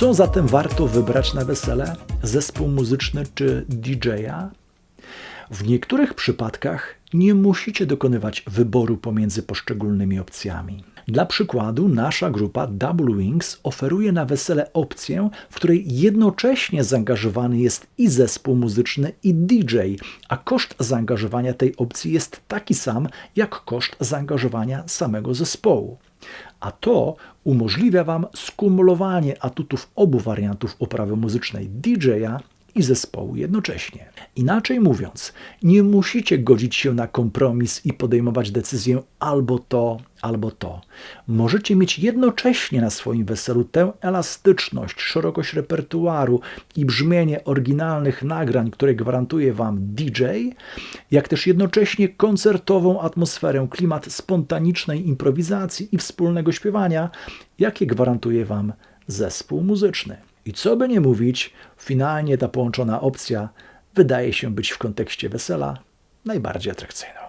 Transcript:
Co zatem warto wybrać na wesele? Zespół muzyczny czy DJ-a? W niektórych przypadkach nie musicie dokonywać wyboru pomiędzy poszczególnymi opcjami. Dla przykładu, nasza grupa Double Wings oferuje na wesele opcję, w której jednocześnie zaangażowany jest i zespół muzyczny, i DJ, a koszt zaangażowania tej opcji jest taki sam jak koszt zaangażowania samego zespołu. A to umożliwia Wam skumulowanie atutów obu wariantów oprawy muzycznej DJ-a i zespołu jednocześnie. Inaczej mówiąc, nie musicie godzić się na kompromis i podejmować decyzję albo to, albo to. Możecie mieć jednocześnie na swoim weselu tę elastyczność, szerokość repertuaru i brzmienie oryginalnych nagrań, które gwarantuje Wam DJ, jak też jednocześnie koncertową atmosferę, klimat spontanicznej improwizacji i wspólnego śpiewania, jakie gwarantuje Wam zespół muzyczny. I co by nie mówić, finalnie ta połączona opcja wydaje się być w kontekście wesela najbardziej atrakcyjną.